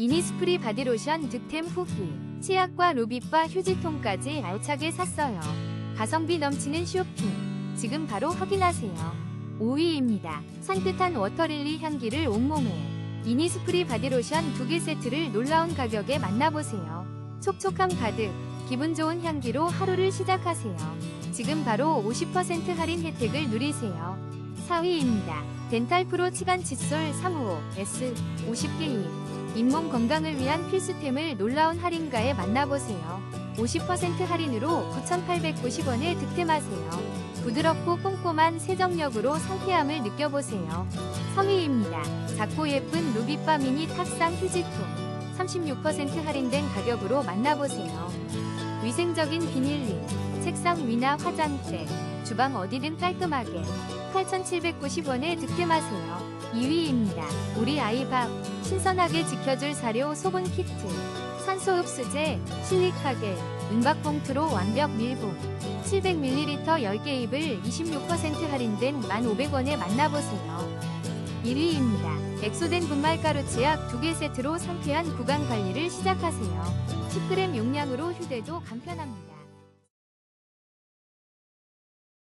이니스프리 바디로션 득템 후기. 치약과 루비바 휴지통까지 알차게 샀어요. 가성비 넘치는 쇼핑. 지금 바로 확인하세요. 5위입니다. 산뜻한 워터릴리 향기를 온몸에. 이니스프리 바디로션 두개 세트를 놀라운 가격에 만나보세요. 촉촉함 가득, 기분 좋은 향기로 하루를 시작하세요. 지금 바로 50% 할인 혜택을 누리세요. 4위입니다. 덴탈 프로 치간 칫솔 355 S 50개인 잇몸 건강을 위한 필수템을 놀라운 할인가에 만나보세요. 50% 할인으로 9,890원에 득템하세요. 부드럽고 꼼꼼한 세정력으로 상쾌함을 느껴보세요. 3위입니다. 작고 예쁜 루비바 미니 탁상 휴지통 36% 할인된 가격으로 만나보세요. 위생적인 비닐링, 책상 위나 화장대, 주방 어디든 깔끔하게 8,790원에 득템하세요. 2위입니다. 우리 아이 밥, 신선하게 지켜줄 사료 소분 키트, 산소 흡수제, 실리카겔, 은박 봉투로 완벽 밀봉, 700ml 10개 입을 26% 할인된 1,500원에 만나보세요. 1위입니다. 엑소덴 분말가루 치약 2개 세트로 상쾌한 구강 관리를 시작하세요. 10g 용량으로 휴대도 간편합니다.